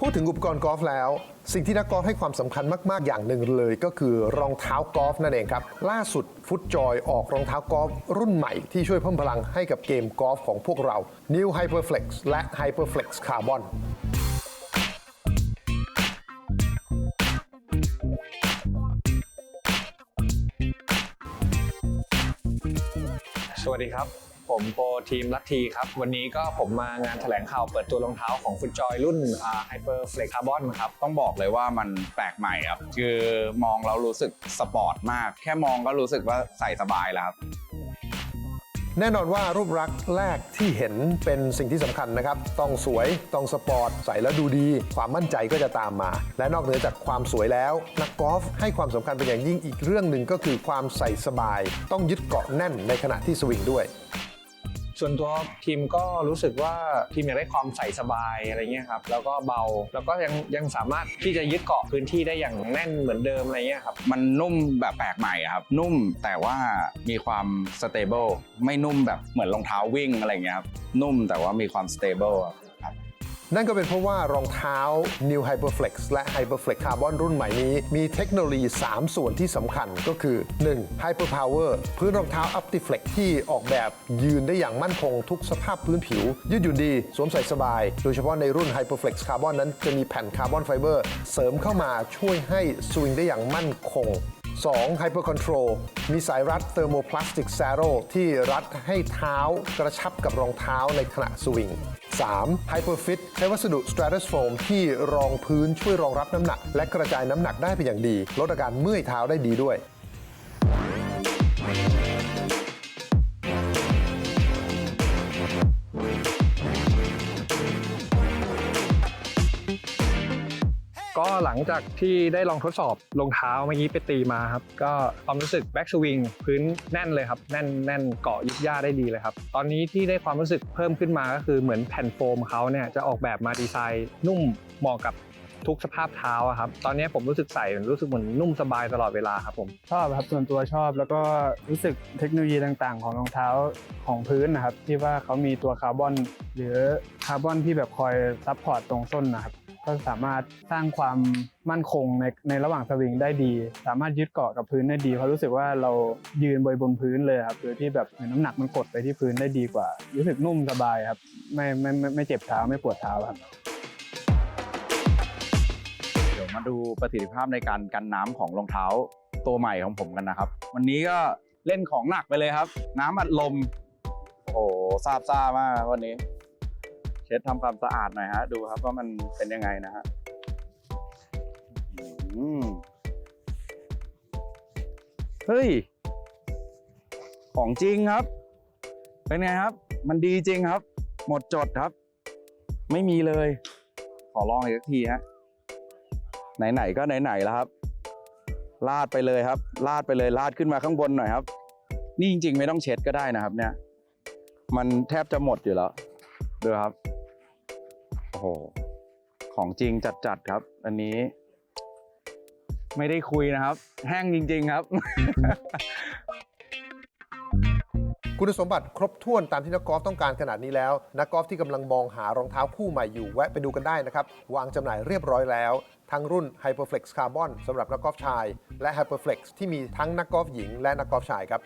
พูดถึงอุปกรณ์กอล์ฟแล้ว สิ่งที่นักกอล์ฟให้ความสำคัญมาก ๆ อย่างหนึ่งเลย ก็คือรองเท้ากอล์ฟนั่นเองครับ ล่าสุดฟุตจอยออกรองเท้ากอล์ฟรุ่นใหม่ที่ช่วยเพิ่มพลังให้กับเกมกอล์ฟของพวกเรา New Hyperflex และ Hyperflex Carbon สวัสดีครับ ผมโปรทีมลัททีครับ วันนี้ก็ผมมางานแถลงข่าวเปิดตัวรองเท้าของฟุตจอยรุ่นไฮเปอร์เฟล็กคาร์บอนครับ ต้องบอกเลยว่ามันแปลกใหม่ครับ คือมองแล้วรู้สึกสปอร์ตมาก แค่มองก็รู้สึกว่าใส่สบายแล้วครับแน่นอนว่ารูปลักษณ์แรกที่เห็นเป็นสิ่งที่สำคัญนะครับ ต้องสวย ต้องสปอร์ต ใส่แล้วดูดี ความมั่นใจก็จะตามมา และนอกเหนือจากความสวยแล้ว นักกอล์ฟให้ความสำคัญเป็นอย่างยิ่งอีกเรื่องหนึ่งก็คือความใส่สบาย ต้องยึดเกาะแน่นในขณะที่สวิงด้วย ส่วนตัวทีมก็รู้สึกว่าทีมอยากได้ความใส่สบายอะไรเงี้ยครับแล้วก็เบาแล้วก็ยังยังสามารถที่จะยึดเกาะพื้นที่ได้อย่างแน่นเหมือนเดิมอะไรเงี้ยครับมันนุ่มแบบแปลกใหม่ครับนุ่มแต่ว่ามีความสเตเบิลไม่นุ่มแบบเหมือนรองเท้าวิ่งอะไรเงี้ยครับนุ่มแต่ว่ามีความสเตเบิลครับ นั่นก็เป็นเพราะว่ารองเท้า New Hyperflex และ Hyperflex Carbon รุ่นใหม่นี้ มีเทคโนโลยี 3 ส่วนที่สำคัญก็คือ 1. Hyper Power พื้นรองเท้า Optiflex ที่ออกแบบยืนได้อย่างมั่นคงทุกสภาพพื้นผิว ยืดหยุ่นดี สวมใส่สบาย โดยเฉพาะในรุ่น Hyperflex Carbon นั้นจะมีแผ่นคาร์บอนไฟเบอร์เสริมเข้ามาช่วยให้สวิงได้อย่างมั่นคง 2. Hyper Control มีสายรัด Thermoplastic Saddle ที่รัดให้เท้ากระชับกับรองเท้าในขณะสวิง 3. Hyperfit ใช้วัสดุ Stratus Foam ที่รองพื้นช่วยรองรับน้ำหนัก และกระจายน้ำหนักได้เป็นอย่างดี ลดอาการเมื่อยเท้าได้ดีด้วย ก็หลังจากที่ได้ลองทดสอบรองเท้าเมื่อกี้ไปตีมาครับ ก็ความรู้สึกแบ็กสวิงพื้นแน่นเลยครับ แน่นแน่นเกาะยึดหญ้าได้ดีเลยครับ ตอนนี้ที่ได้ความรู้สึกเพิ่มขึ้นมาก็คือเหมือนแผ่นโฟมเขาเนี่ยจะออกแบบมาดีไซน์นุ่มเหมาะกับทุกสภาพเท้าครับ ตอนนี้ผมรู้สึกใส่รู้สึกเหมือนนุ่มสบายตลอดเวลาครับผม ชอบครับ ส่วนตัวชอบแล้วก็รู้สึกเทคโนโลยีต่างๆ ของรองเท้าของพื้นนะครับ ที่ว่าเขามีตัวคาร์บอน หรือคาร์บอนที่แบบคอยซัพพอร์ตตรงส้นนะครับ ก็สามารถสร้างความมั่นคงในในระหว่างสวิงได้ดี สามารถยึดเกาะกับพื้นได้ดีเพราะรู้สึกว่าเรายืนบนบนพื้นเลยครับโดยที่แบบเหมือนน้ำหนักมันกดไปที่พื้นได้ดีกว่า รู้สึกนุ่มสบายครับไม่ไม่ไม่ไม่เจ็บเท้าไม่ปวดเท้าครับเดี๋ยวมาดูประสิทธิภาพในการกันน้ำของรองเท้าตัวใหม่ของผมกันนะครับ วันนี้ก็เล่นของหนักไปเลยครับ น้ำอัดลมโอ้โหซาบซ่ามากวันนี้ เช็ดทำความสะอาดหน่อยฮะ ดูครับว่ามันเป็นยังไงนะฮะเฮ้ย ของจริงครับ เป็นไงครับ มันดีจริงครับ หมดจดครับ ไม่มีเลย ขอลองอีกทีฮะ ไหนๆก็ไหนๆแล้วครับ ลาดไปเลยครับ ลาดไปเลย ลาดขึ้นมาข้างบนหน่อยครับ นี่จริง ๆ ไม่ต้องเช็ดก็ได้นะครับ เนี่ย มันแทบจะหมดอยู่แล้วดูครับ อ้โห ของจริงจัดๆครับ อันนี้ ไม่ได้คุยนะครับ แห้งจริง ๆครับ คุณสมบัติครบถ้วนตามที่นักกอล์ฟต้องการขนาดนี้แล้ว นักกอล์ฟที่กำลังมองหารองเท้าคู่ใหม่อยู่แวะไปดูกันได้นะครับ วางจำหน่ายเรียบร้อยแล้ว ทั้งรุ่น Hyperflex Carbon สำหรับนักกอล์ฟชาย และ Hyperflex ที่มีทั้งนักกอล์ฟหญิงและนักกอล์ฟชายครับ